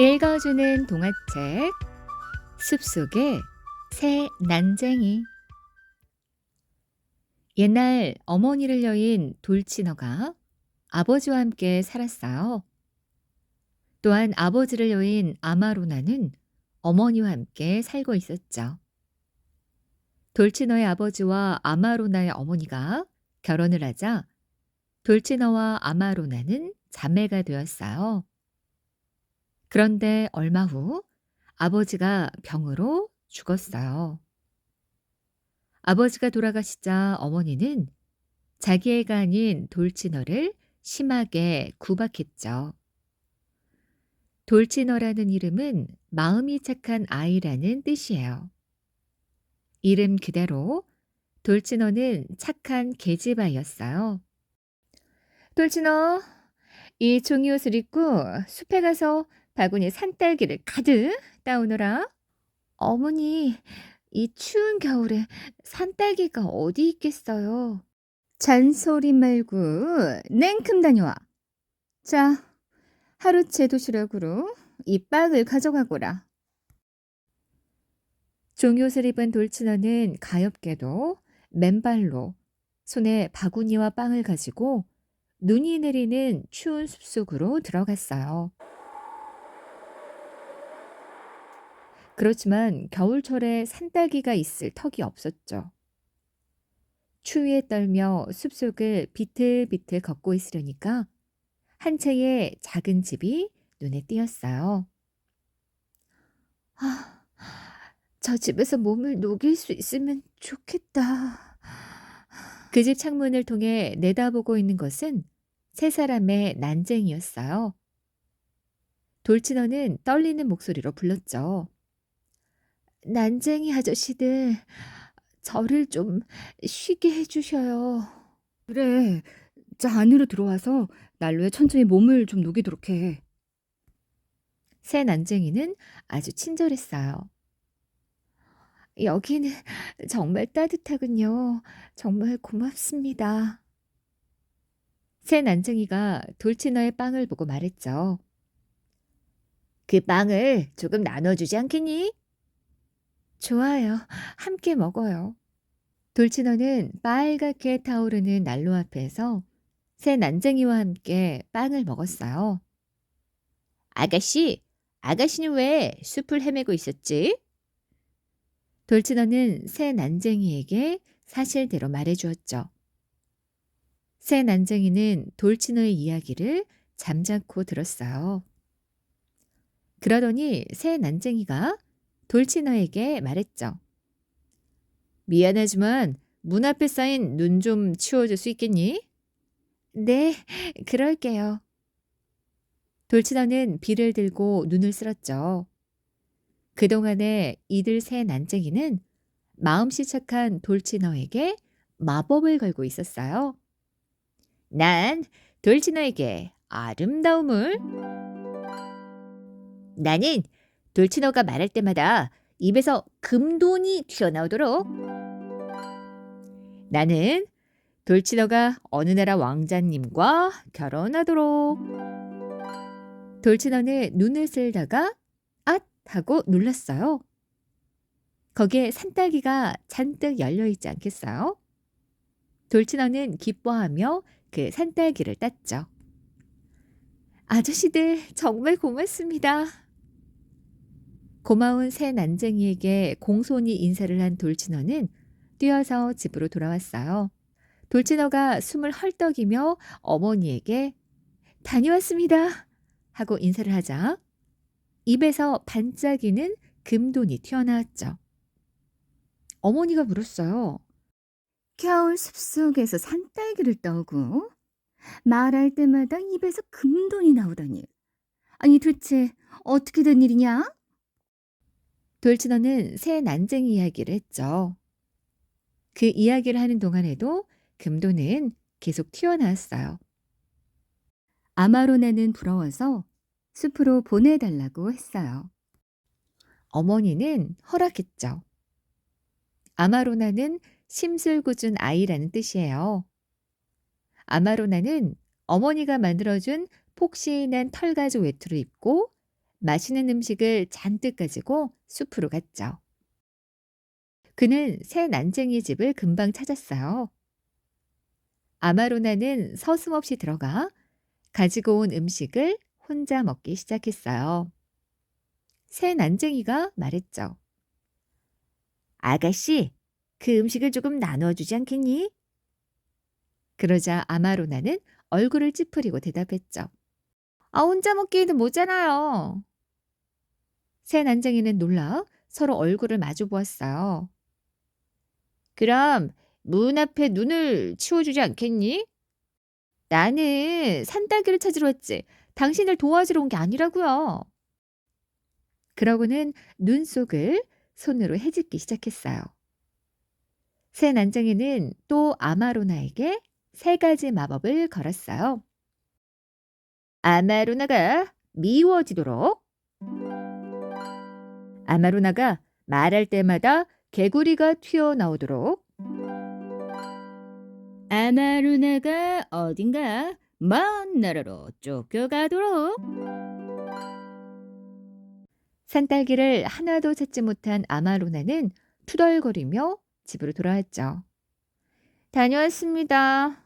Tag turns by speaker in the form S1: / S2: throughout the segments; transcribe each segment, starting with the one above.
S1: 읽어주는 동화책 숲속의 새 난쟁이 옛날 어머니를 여인 돌치너가 아버지와 함께 살았어요. 또한 아버지를 여인 아마로나는 어머니와 함께 살고 있었죠. 돌치너의 아버지와 아마로나의 어머니가 결혼을 하자 돌치너와 아마로나는 자매가 되었어요. 그런데 얼마 후 아버지가 병으로 죽었어요. 아버지가 돌아가시자 어머니는 자기 애가 아닌 돌치너를 심하게 구박했죠. 돌치너라는 이름은 마음이 착한 아이라는 뜻이에요. 이름 그대로 돌치너는 착한 계집아이였어요. 돌치너, 이 종이 옷을 입고 숲에 가서 바구니에 산딸기를 가득 따오너라. 어머니, 이 추운 겨울에 산딸기가 어디 있겠어요? 잔소리 말고 냉큼 다녀와. 자, 하루째 도시락으로 이 빵을 가져가거라. 종이옷을 입은 돌치너는 가엾게도 맨발로 손에 바구니와 빵을 가지고 눈이 내리는 추운 숲속으로 들어갔어요. 그렇지만 겨울철에 산딸기가 있을 턱이 없었죠. 추위에 떨며 숲속을 비틀비틀 걷고 있으려니까 한 채의 작은 집이 눈에 띄었어요. 아, 저 집에서 몸을 녹일 수 있으면 좋겠다. 그 집 창문을 통해 내다보고 있는 것은 세 사람의 난쟁이였어요. 돌진어는 떨리는 목소리로 불렀죠. 난쟁이 아저씨들, 저를 좀 쉬게 해주셔요.
S2: 그래. 자, 안으로 들어와서 난로에 천천히 몸을 좀 녹이도록 해.
S1: 새 난쟁이는 아주 친절했어요. 여기는 정말 따뜻하군요. 정말 고맙습니다. 새 난쟁이가 돌치너의 빵을 보고 말했죠. 그 빵을 조금 나눠주지 않겠니? 좋아요. 함께 먹어요. 돌치너는 빨갛게 타오르는 난로 앞에서 새 난쟁이와 함께 빵을 먹었어요. 아가씨, 아가씨는 왜 숲을 헤매고 있었지? 돌치너는 새 난쟁이에게 사실대로 말해주었죠. 새 난쟁이는 돌치너의 이야기를 잠자코 들었어요. 그러더니 새 난쟁이가 돌치너에게 말했죠. 미안하지만 문 앞에 쌓인 눈 좀 치워줄 수 있겠니? 네, 그럴게요. 돌치너는 비를 들고 눈을 쓸었죠. 그동안에 이들 새 난쟁이는 마음씨 착한 돌치너에게 마법을 걸고 있었어요. 난 돌치너에게 아름다움을 나는 돌치너가 말할 때마다 입에서 금돈이 튀어나오도록 나는 돌치너가 어느 나라 왕자님과 결혼하도록 돌치너는 눈을 쓸다가 앗 하고 눌렀어요. 거기에 산딸기가 잔뜩 열려 있지 않겠어요? 돌치너는 기뻐하며 그 산딸기를 땄죠. 아저씨들 정말 고맙습니다. 고마운 새 난쟁이에게 공손히 인사를 한 돌치너는 뛰어서 집으로 돌아왔어요. 돌치너가 숨을 헐떡이며 어머니에게 다녀왔습니다 하고 인사를 하자 입에서 반짝이는 금돈이 튀어나왔죠. 어머니가 물었어요.
S2: 겨울 숲속에서 산딸기를 떠오고 말할 때마다 입에서 금돈이 나오다니. 아니 도대체 어떻게 된 일이냐?
S1: 돌치너는 새 난쟁이 이야기를 했죠. 그 이야기를 하는 동안에도 금돈은 계속 튀어나왔어요.
S2: 아마로나는 부러워서 숲으로 보내달라고 했어요.
S1: 어머니는 허락했죠. 아마로나는 심술궂은 아이라는 뜻이에요. 아마로나는 어머니가 만들어준 폭신한 털가죽 외투를 입고 맛있는 음식을 잔뜩 가지고 숲으로 갔죠. 그는 새 난쟁이 집을 금방 찾았어요. 아마로나는 서슴없이 들어가 가지고 온 음식을 혼자 먹기 시작했어요. 새 난쟁이가 말했죠. 아가씨, 그 음식을 조금 나누어 주지 않겠니? 그러자 아마로나는 얼굴을 찌푸리고 대답했죠. 아, 혼자 먹기에는 모자라요. 새 난쟁이는 놀라 서로 얼굴을 마주 보았어요. 그럼 문 앞에 눈을 치워주지 않겠니? 나는 산딸기를 찾으러 왔지. 당신을 도와주러 온 게 아니라고요. 그러고는 눈 속을 손으로 헤집기 시작했어요. 새 난쟁이는 또 아마로나에게 세 가지 마법을 걸었어요. 아마로나가 미워지도록 아마로나가 말할 때마다 개구리가 튀어나오도록 아마루나가 어딘가 먼 나라로 쫓겨가도록 산딸기를 하나도 찾지 못한 아마로나는 투덜거리며 집으로 돌아왔죠. 다녀왔습니다.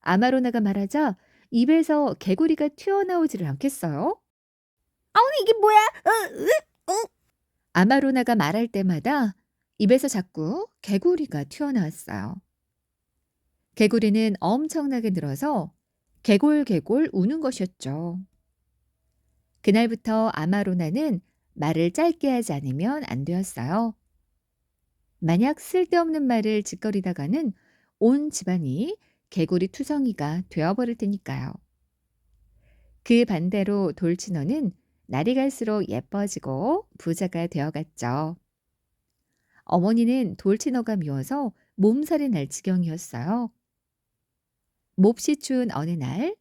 S1: 아마로나가 말하자 입에서 개구리가 튀어나오지를 않겠어요.
S3: 아, 이게 뭐야? 어, 으,
S1: 아마로나가 말할 때마다 입에서 자꾸 개구리가 튀어나왔어요. 개구리는 엄청나게 늘어서 개골개골 우는 것이었죠. 그날부터 아마로나는 말을 짧게 하지 않으면 안 되었어요. 만약 쓸데없는 말을 짓거리다가는 온 집안이 개구리 투성이가 되어버릴 테니까요. 그 반대로 돌치너는 날이 갈수록 예뻐지고 부자가 되어갔죠. 어머니는 돌치너가 미워서 몸살이 날 지경이었어요. 몹시 추운 어느 날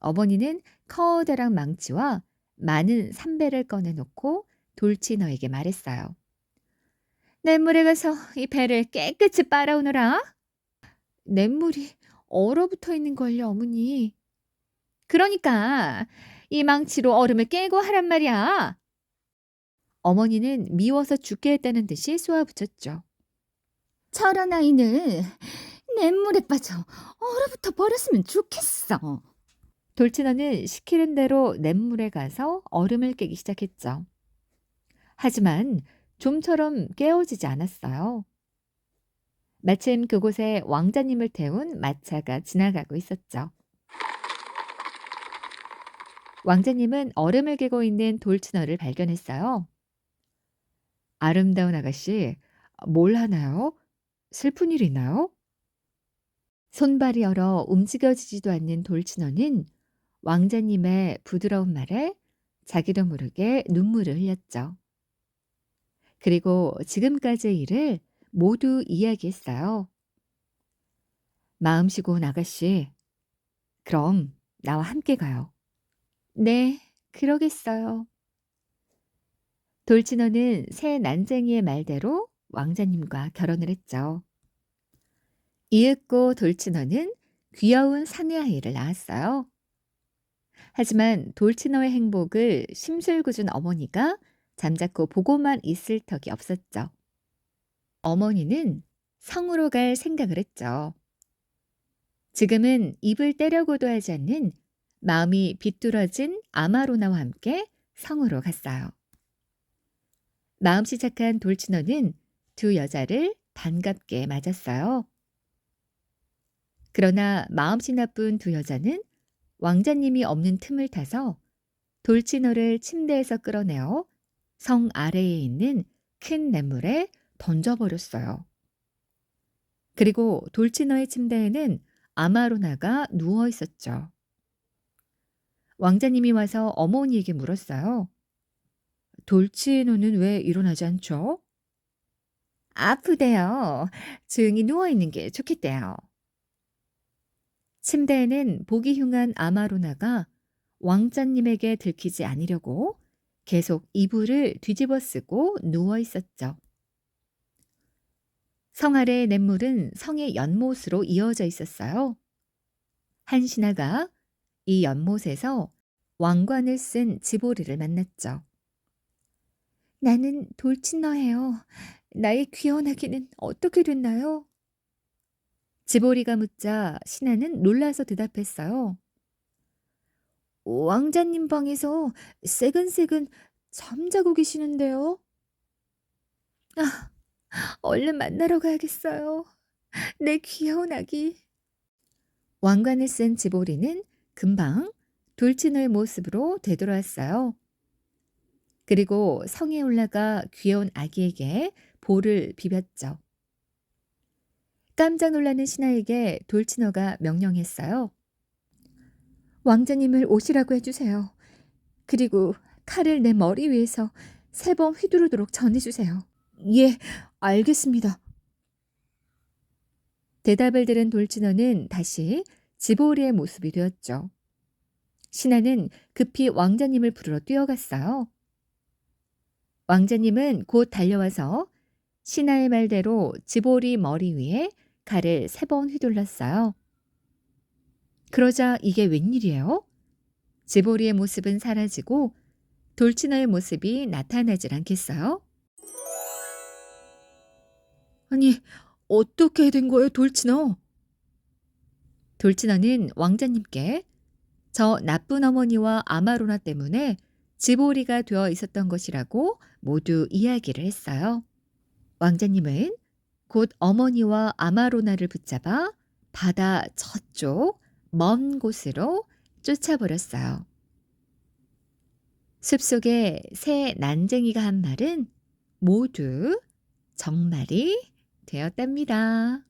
S1: 어머니는 커다란 망치와 많은 삼배를 꺼내놓고 돌치너에게 말했어요. 냇물에 가서 이 배를 깨끗이 빨아오너라. 냇물이 얼어붙어 있는 걸요, 어머니. 그러니까 이 망치로 얼음을 깨고 하란 말이야. 어머니는 미워서 죽게 했다는 듯이 쏘아붙였죠.
S3: 저런 아이는 냇물에 빠져 얼어붙어 버렸으면 좋겠어.
S1: 돌치너는 시키는 대로 냇물에 가서 얼음을 깨기 시작했죠. 하지만 좀처럼 깨어지지 않았어요. 마침 그곳에 왕자님을 태운 마차가 지나가고 있었죠. 왕자님은 얼음을 깨고 있는 돌치너를 발견했어요. 아름다운 아가씨, 뭘 하나요? 슬픈 일 있나요? 손발이 얼어 움직여지지도 않는 돌치너는 왕자님의 부드러운 말에 자기도 모르게 눈물을 흘렸죠. 그리고 지금까지의 일을 모두 이야기했어요. 마음씨고 온 아가씨, 그럼 나와 함께 가요. 네, 그러겠어요. 돌치너는 새 난쟁이의 말대로 왕자님과 결혼을 했죠. 이윽고 돌치너는 귀여운 사내아이를 낳았어요. 하지만 돌치너의 행복을 심술궂은 어머니가 잠자코 보고만 있을 턱이 없었죠. 어머니는 성으로 갈 생각을 했죠. 지금은 입을 때려고도 하지 않는 마음이 비뚤어진 아마로나와 함께 성으로 갔어요. 마음씨 착한 돌치너는 두 여자를 반갑게 맞았어요. 그러나 마음씨 나쁜 두 여자는 왕자님이 없는 틈을 타서 돌치너를 침대에서 끌어내어 성 아래에 있는 큰 냇물에 던져버렸어요. 그리고 돌치너의 침대에는 아마로나가 누워 있었죠. 왕자님이 와서 어머니에게 물었어요. 돌치노는 왜 일어나지 않죠? 아프대요. 조용히 누워 있는 게 좋겠대요. 침대에는 보기 흉한 아마로나가 왕자님에게 들키지 않으려고 계속 이불을 뒤집어 쓰고 누워 있었죠. 성 아래의 냇물은 성의 연못으로 이어져 있었어요. 한 신하가 이 연못에서 왕관을 쓴 지보리를 만났죠. 나는 돌친너예요. 나의 귀여운 아기는 어떻게 됐나요? 지보리가 묻자 신하는 놀라서 대답했어요. 왕자님 방에서 새근새근 잠자고 계시는데요. 아, 얼른 만나러 가야겠어요. 내 귀여운 아기. 왕관을 쓴 지보리는 금방 돌치노의 모습으로 되돌아왔어요. 그리고 성에 올라가 귀여운 아기에게 볼을 비볐죠. 깜짝 놀라는 신하에게 돌치노가 명령했어요. 왕자님을 오시라고 해주세요. 그리고 칼을 내 머리 위에서 세 번 휘두르도록 전해주세요.
S2: 예, 알겠습니다.
S1: 대답을 들은 돌진어는 다시 지보리의 모습이 되었죠. 신하는 급히 왕자님을 부르러 뛰어갔어요. 왕자님은 곧 달려와서 신하의 말대로 지보리 머리 위에 칼을 세 번 휘둘렀어요. 그러자 이게 웬일이에요? 지보리의 모습은 사라지고 돌치너의 모습이 나타나질 않겠어요?
S2: 아니, 어떻게 된 거예요, 돌치너?
S1: 돌치너는 왕자님께 저 나쁜 어머니와 아마로나 때문에 지보리가 되어 있었던 것이라고 모두 이야기를 했어요. 왕자님은 곧 어머니와 아마로나를 붙잡아 바다 저쪽 먼 곳으로 쫓아버렸어요. 숲속에 새 난쟁이가 한 말은 모두 정말이 되었답니다.